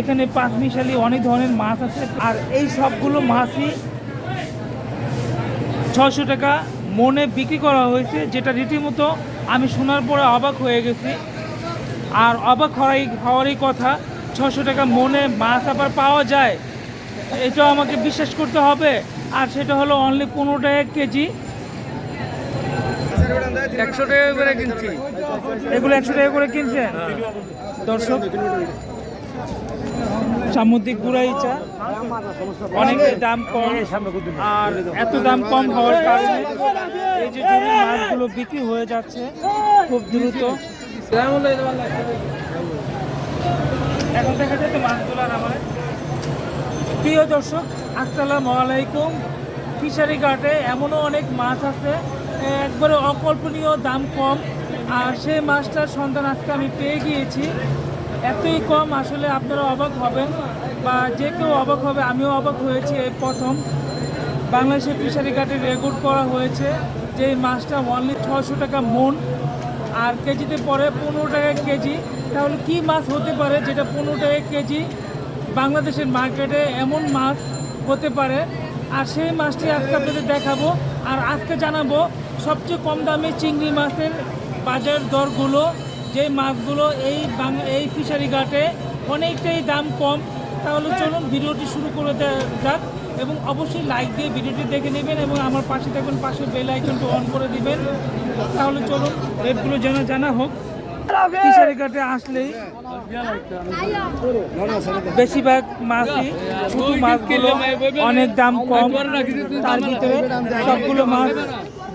এখানে পাঁচ মিশালি অনেক ধরনের মাছ আছে। আর এই সবগুলো মাছই ছশো টাকা মনে বিক্রি করা হয়েছে যেটা রীতিমতো আমি শোনার পরে অবাক হয়ে গেছি। আর অবাক হওয়ারই হওয়ারই কথা ছশো টাকা মনে মাছ আবার পাওয়া যায়। এটাও আমাকে বিশ্বাস করতে হবে। আর সেটা হলো অনলি পনেরো টাকা কেজি। একশো টাকা করে কিনছি। এগুলো একশো টাকা করে কিনছেন? দর্শক সামুদ্রিক গুড়াইচা অনেক দাম কম, আর এত দাম কম হওয়ার কারণে এই যে জমির মাছগুলো বিক্রি হয়ে যাচ্ছে খুব দ্রুত। এখন দেখা যায় তো মাছগুলো আর আমার। প্রিয় দর্শক, আসসালামু আলাইকুম। ফিশারি ঘাটে এমনও অনেক মাছ আছে, একবারে অকল্পনীয়, দাম কম। আর সেই মাছটার সন্ধান আজকে আমি পেয়ে গিয়েছি। এতই কম আসলে আপনারা অবাক হবেন বা যে কেউ অবাক হবে, আমিও অবাক হয়েছি এই প্রথম। বাংলাদেশের ফিশারি ঘাটে রেকর্ড করা হয়েছে যে মাছটা অনলি ছশো টাকা মন। আর কেজিতে পরে পনেরো টাকা কেজি। তাহলে কি মাছ হতে পারে যেটা পনেরো টাকা কেজি? বাংলাদেশের মার্কেটে এমন মাছ হতে পারে। আর সেই মাছটি আজকে আপনাদের দেখাবো। আর আজকে জানাব সবচেয়ে কম দামে চিংড়ি মাছের বাজার দরগুলো। যে মাছগুলো এই এই ফিশারি ঘাটে অনেকটাই দাম কম, তাহলে চলুন ভিডিওটি শুরু করে যাক এবং অবশ্যই লাইক দিয়ে ভিডিওটি দেখে নেবেন এবং আমার পাশে থাকবেন পাশে বেল আইকনটি অন করে দিবেন। তাহলে চলুন রেটগুলো যেন জানা হোক। ফিশারি ঘাটে আসলেই বেশিরভাগ মাছই ছোট মাছগুলো অনেক দাম কম, তার ভিতরে সবগুলো মাছ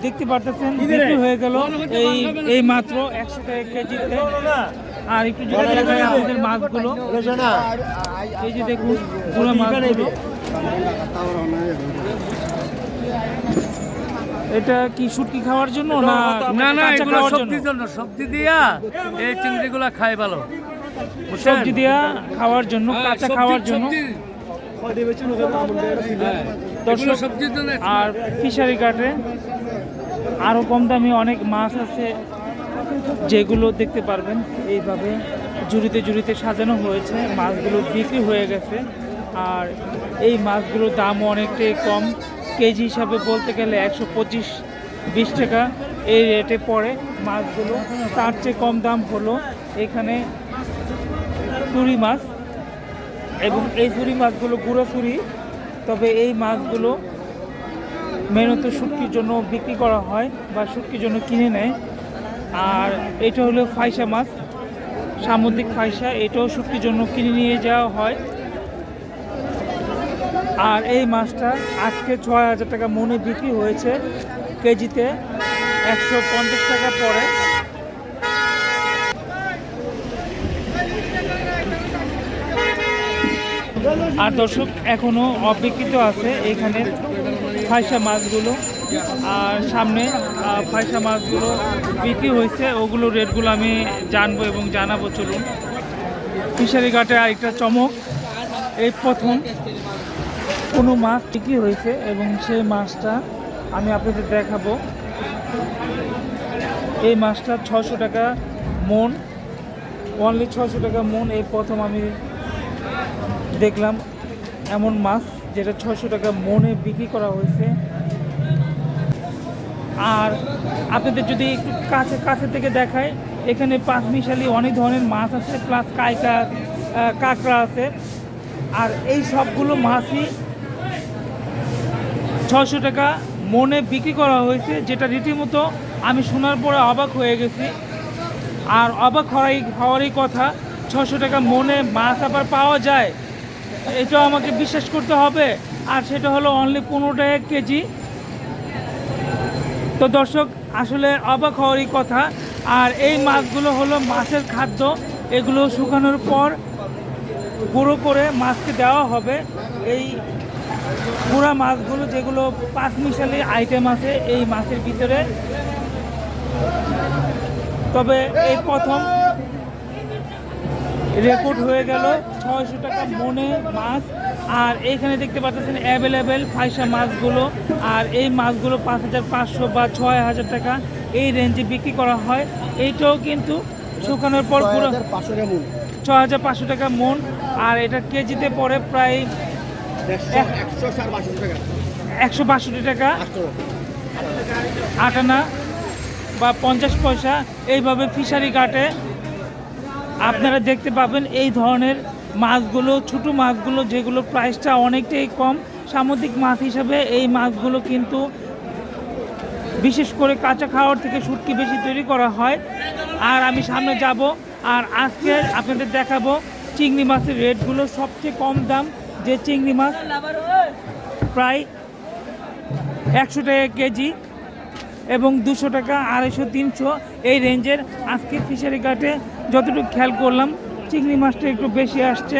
দেখতে পারতেছেন বিক্রি হয়ে গেল এই এই মাত্র একশো টাকা কেজিতে। আর একটু দেখায় আপনাদের মাছগুলো। এই যে দেখুন পুরো মাছগুলো। এটা কি শুটকি খাওয়ার জন্য না না না এগুলো সবজির জন্য? সবজি দিয়া এই চিংড়িগুলো খাই ভালো। সবজি দিয়া খাওয়ার জন্য হ্যাঁ, কাঁচা খাওয়ার জন্য। সবজি- হ্যাঁ, দর্শক সবজির জন্য আর ফিশারি ঘাটে আরও কম দামি অনেক মাছ আছে যেগুলো দেখতে পারবেন। এইভাবে জুড়িতে জুড়িতে সাজানো হয়েছে, মাছগুলো বিক্রি হয়ে গেছে। আর এই মাছগুলোর দামও অনেকটাই কম। কেজি হিসাবে বলতে গেলে একশো পঁচিশ, বিশ টাকা এই রেটে পড়ে মাছগুলো। তার চেয়ে কম দাম হলো এখানে চুরি মাছ এবং এই চুরি মাছগুলো গুঁড়ো চুরি তবে এই মাছগুলো মেনত শুটকির জন্য বিক্রি করা হয় বা শুটকির জন্য কিনে নেয়। আর এটা হলো ফাইসা মাছ, সামুদ্রিক ফাইসা, এটাও শুটকির জন্য কিনে নিয়ে যাওয়া হয়। আর এই মাছটা আজকে ছয় হাজার টাকা মনে বিক্রি হয়েছে কেজিতে, একশো পঞ্চাশ টাকা পড়ে। আর দর্শক, এখনও অবিকৃত আছে এখানে ফাইসা মাছগুলো আর সামনে ফাইসা মাছগুলো বিক্রি হয়েছে। ওগুলো রেটগুলো আমি জানব এবং জানাব, চলুন। ফিশারি ঘাটে আরেকটা চমক। এই প্রথম কোনো মাছ বিক্রি হয়েছে এবং সেই মাছটা আমি আপনাদের দেখাবো। এই মাছটা ছশো টাকা মন। অনলি ছশো টাকা মন এই প্রথম আমি দেখলাম এমন মাছ। যেটা ছশো টাকা মনে বিক্রি করা হয়েছে। আর আপনাদের যদি একটু কাছে কাছে থেকে দেখায়, এখানে পাঁচ মিশালি অনেক ধরনের মাছ আছে প্লাস কাইকা কাঁকড়া আছে। আর এই সবগুলো মাছই ছশো টাকা মনে বিক্রি করা হয়েছে, যেটা রীতিমতো আমি শোনার পরে অবাক হয়ে গেছি। আর অবাক হওয়ারই হওয়ারই কথা ছশো টাকা মনে মাছ আবার পাওয়া যায়। এটাও আমাকে বিশ্বাস করতে হবে, আর সেটা হলো অনলি পনেরো টাকা কেজি। তো দর্শক, আসলে অবাক হওয়ারই কথা, আর এই মাছগুলো হলো মাছের খাদ্য, এগুলো শুকানোর পর গুঁড়ো করে মাছকে দেওয়া হবে। এই পুরা মাছগুলো যেগুলো পাঁচ মিশালি আইটেম আছে, এই মাছের ভিতরে। তবে এই প্রথম রেকর্ড হয়ে গেল। ছয়শো টাকা মনে মাছ। আর এইখানে দেখতে পাচ্ছেন অ্যাভেলেবেল ফাইসা মাছগুলো। আর এই মাছগুলো পাঁচ হাজার পাঁচশো বা ছয় হাজার টাকা এই রেঞ্জে বিক্রি করা হয়। এইটাও কিন্তু শুকানোর পর পুরো ছ হাজার পাঁচশো টাকা মন। আর এটা কেজিতে পড়ে প্রায় একশো বাষট্টি টাকা। আটানা বা পঞ্চাশ পয়সা। এইভাবে ফিশারি ঘাটে আপনারা দেখতে পাবেন এই ধরনের মাছগুলো, ছোটো মাছগুলো যেগুলো প্রাইসটা অনেকটাই কম, সামুদ্রিক মাছ হিসাবে এই মাছগুলো কিন্তু বিশেষ করে কাঁচা খাওয়ার থেকে শুটকি বেশি তৈরি করা হয়। আর আমি সামনে যাব, আর আজকে আপনাদের দেখাবো চিংড়ি মাছের রেটগুলো সবচেয়ে কম দাম, যে চিংড়ি মাছ প্রায় একশো টাকা কেজি এবং দুশো টাকা আড়াইশো, তিনশো। এই রেঞ্জের আজকে ফিশারি ঘাটে যতটুকু খেয়াল করলাম চিংড়ি মাছটা একটু বেশি আসছে।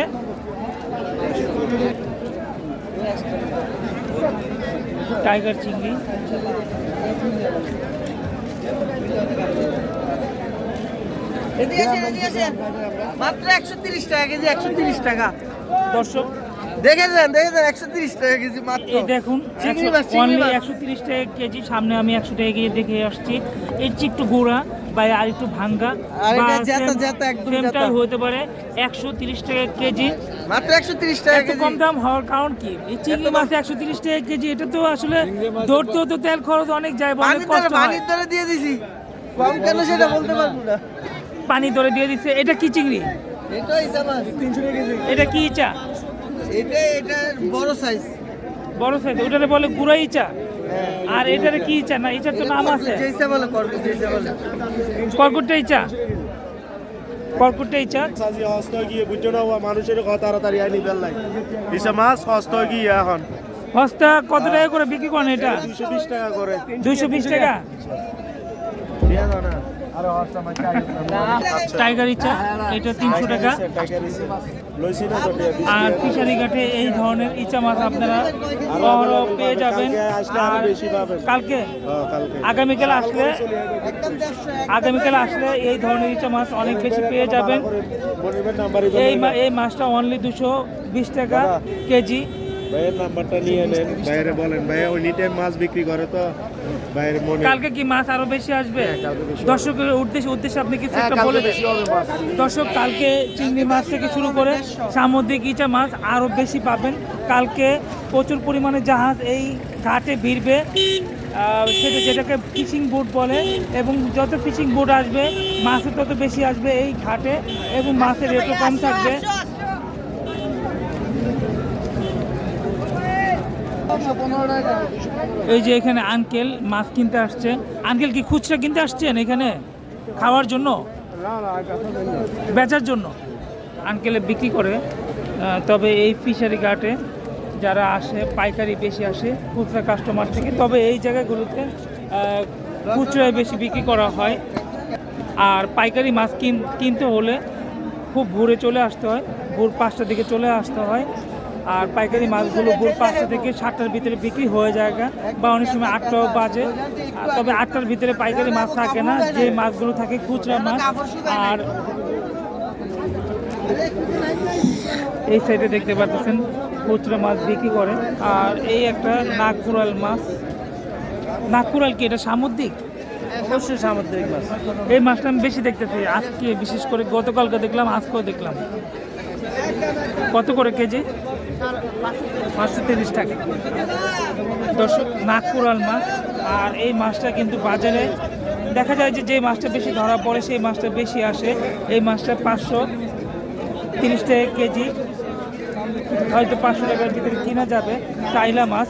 টাইগার চিংড়ি। মাত্র একশো তিরিশ টাকা কেজি একশো তিরিশ টাকা। দর্শক দেখেছেন একশো তিরিশ টাকা কেজি মাত্র। এই দেখুন চিংড়ি মাছ, অনলি একশো তিরিশ টাকা কেজি সামনে আমি একশো টাকা কেজি দেখে আসছি। এর চেয়ে একটু গোড়া বা আর একটু ভাঙ্গা সেমটাই হতে পারে একশো তিরিশ টাকা কেজি। মাত্র একশো তিরিশ টাকা এত কেজি। কম দাম হওয়ার কারণ কি? এই চিংড়ি মাছ একশো তিরিশ টাকা কেজি এটা তো আসলে ধরতেও তো তেল খরচ অনেক যায় অনেক কষ্ট পানির দরে দিয়ে দিছি। কম কেন সেটা বলতে পারব না। পানি ধরে দিয়ে দিচ্ছে এটা কি চিংড়ি? এটাই জামাস তিনশো টাকা কেজি। এটা কি ইচা এটা এটা বড় সাইজ বড় সাইজ ওটারে বলে গুড়া ইচা। আর এটার কি ইচ্ছা? না ইচ্ছার তো নাম আছে। কর্কটটা ইচ্ছা করবে যেইসা কর্কুটটা ইচা কর্কুটটা ইচা সাজি হস্ত গিয়ে বুঝছ না মানুষের কথা তাড়াতাড়ি আইনি বেল্লাই হিসা মাছ হস্ত গিয়ে এখন। হস্তা কত টাকা করে বিক্রি করেন এটা? বিশ টাকা করে। দুইশো বিশ টাকা? টাইগার ইচা এটা তিনশো টাকা। আর। ফিশারি ঘাটে এই ধরনের ইচা মাছ আপনারা অহরহ পেয়ে যাবেন। কালকে আর কালকে? হ্যাঁ, আগামীকাল আসলে আগামীকাল আসলে এই ধরনের ইচা মাছ অনেক বেশি পেয়ে যাবেন। এই মা- এই মাছটা অনলি দুশো বিশ টাকা কেজি। ভাইয়ের নাম্বারটা নিয়ে নেন। বাইরে বলেন ভাইয়া ওই টাইম মাছ বিক্রি করে তো। বাইরে মনে কালকে কি মাছ আরও বেশি আসবে? দর্শকের উদ্দেশ্যে উদ্দেশ্যে আপনি কিছু হ্যাঁ, একটা বলে দেন। বেশি হবে মাছ। দর্শক কালকে চিংড়ি মাছ থেকে শুরু করে সামুদ্রিক ইচা মাছ আরও বেশি পাবেন। কালকে প্রচুর পরিমাণে জাহাজ এই ঘাটে ভিড়বে। সেটা যেটাকে ফিশিং বোট বলে এবং যত ফিশিং বোট আসবে মাছও তত বেশি আসবে এই ঘাটে এবং মাছের রেটও কম থাকবে। এই যে এখানে আঙ্কেল মাছ কিনতে আসছে। আঙ্কেল কি খুচরা কিনতে আসছেন এখানে? খাওয়ার জন্য? বেচার জন্য। আঙ্কেলে বিক্রি করে। তবে এই ফিশারি ঘাটে যারা আসে, পাইকারি বেশি আসে, খুচরা কাস্টমার থেকে, তবে এই জায়গাগুলোতে খুচরায় বেশি বিক্রি করা হয়। আর পাইকারি মাছ কিন, কিনতে হলে খুব ভোরে চলে আসতে হয়। ভোর পাঁচটার দিকে চলে আসতে হয়। আর পাইকারি মাছগুলো ভোর পাঁচটা থেকে সাতটার ভিতরে বিক্রি হয়ে যায় বা অনেক সময় আটটাও বাজে। তবে আটটার ভিতরে পাইকারি মাছ থাকে না, যে মাছগুলো থাকে খুচরা মাছ। আর এই সাইডে দেখতে পাচ্ছেন খুচরা মাছ বিক্রি করে। আর এই একটা নাগপুরাল মাছ। নাগপুরাল কি এটা সামুদ্রিক? অবশ্যই সামুদ্রিক মাছ। এই মাছটা আমি বেশি দেখতেছি। আজকে বিশেষ করে গতকালকে দেখলাম, আজকেও দেখলাম। কত করে কেজি? পাঁচশো তিরিশ টাকা। দর্শক নাগপুরাল মাছ। আর এই মাছটা কিন্তু বাজারে দেখা যায় যে যে মাছটা বেশি ধরা পড়ে, সেই মাছটা বেশি আসে। এই মাছটা পাঁচশো তিরিশ টাকা কেজি। হয়তো পাঁচশো টাকার ভিতরে কিনা যাবে। চাইলা মাছ।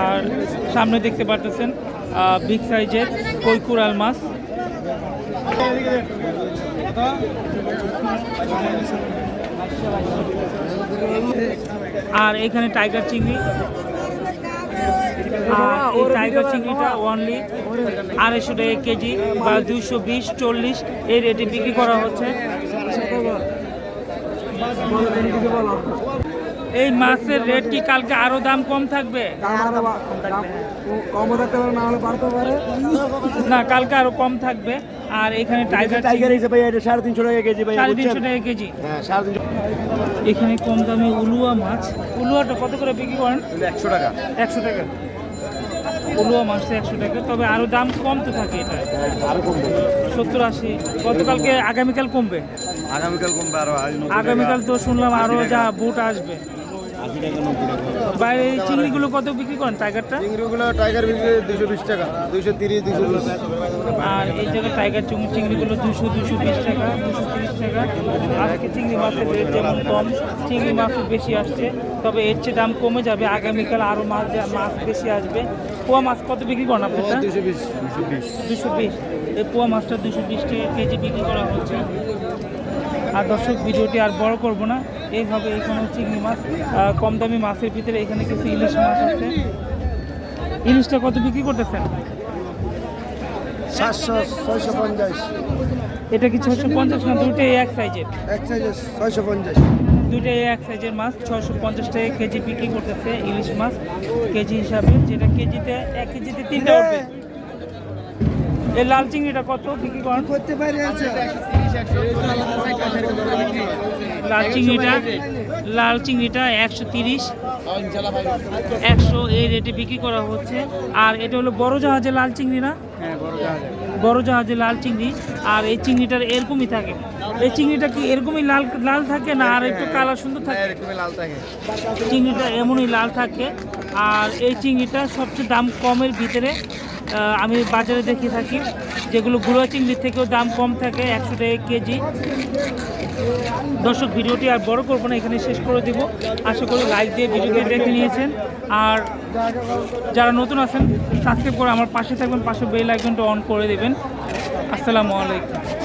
আর সামনে দেখতে পারতেছেন বিগ সাইজের কৈকুরাল মাছ। আর এখানে টাইগার চিংড়ি। আর এই টাইগার চিংড়িটা অনলি আড়াইশো টাকা কেজি বা দুশো বিশ চল্লিশ এই রেটে বিক্রি করা হচ্ছে। এই মাছের রেট কি কালকে আরও দাম কম থাকবে? না কালকে আরও কম থাকবে। আর এখানে টাইগার টাইগার হিসেবে ভাই এটা সাড়ে তিনশো টাকা কেজি ভাই সাড়ে তিনশো টাকা কেজি। হ্যাঁ সাড়ে তিনশো এখানে কম দামে উলুয়া মাছ। উলুয়াটা কত করে বিক্রি করেন? একশো টাকা। একশো টাকা। উলুয়া মাছটা একশো টাকা তবে আরও দাম কম তো থাকে এটা। আরও কমবে। সত্তর আশি। গতকালকে আগামীকাল কমবে? আগামীকাল কমবে আরও আজ আগামীকাল তো শুনলাম আরও যা বুট আসবে। বাইরে এই চিংড়িগুলো কত বিক্রি করেন টাইগারটা? চিংড়িগুলো টাইগার বিক্রি দুশো বিশ টাকা দুশো তিরিশ দুশো আর এই জায়গায় টাইগার চিংড়িগুলো দুশো দুশো বিশ টাকা দুশো তিরিশ টাকা। আজকে চিংড়ি মাছের রেট যেমন কম চিংড়ি মাছও বেশি আসছে। তবে এর চেয়ে দাম কমে যাবে। আগামীকাল আরও মাছ মাছ বেশি আসবে। পোয়া মাছ কত বিক্রি করেন বিশ দুশো বিশ। দুশো বিশ। এই পোয়া মাছটা দুশো বিশ টাকা কেজি বিক্রি করা হচ্ছে। আর দর্শক ভিডিওটি আর বড় করব না। এইভাবে এখানে চিংড়ি মাছ কম দামি মাছের ভিতরে এখানে কিছু ইলিশ মাছ আছে। ইলিশটা কত বিক্রি করতেছেন? সাতশো ছয়শো পঞ্চাশ। এটা কি ছশো পঞ্চাশ না দুটোই এক সাইজের এক সাইজে ছয়শো পঞ্চাশ। দুটোই এক সাইজের মাছ ছশো পঞ্চাশ টাকা কেজি বিক্রি করতেছে ইলিশ মাছ কেজি হিসাবে যেটা কেজিতে এক কেজিতে তিনটা উঠবে এই লাল চিংড়িটা কত? বিক্রি করেন। করতে পারি আছে লাল চিংড়িটা লাল চিংড়িটা একশো তিরিশ। একশো এই রেটে বিক্রি করা হচ্ছে। আর এটা হলো বড় জাহাজে লাল চিংড়ি না? বড় জাহাজে লাল চিংড়ি। আর এই চিংড়িটার এরকমই থাকে। এই চিংড়িটা কি এরকমই লাল লাল থাকে না? আর একটু কালার সুন্দর থাকে? লাল থাকে। চিংড়িটা এমনই লাল থাকে। আর এই চিংড়িটা সবচেয়ে দাম কমের ভিতরে আমি বাজারে দেখে থাকি, যেগুলো গুঁড়ো চিংড়ির থেকেও দাম কম থাকে একশো টাকা কেজি। দর্শক, ভিডিওটি আর বড় করব না, এখানে শেষ করে দেবো। আশা করি লাইক দিয়ে ভিডিওটি দেখে নিয়েছেন। আর যারা নতুন আছেন সাবস্ক্রাইব করে আমার পাশে থাকবেন, পাশে বেল আইকনটা অন করে দেবেন। আসসালামু আলাইকুম।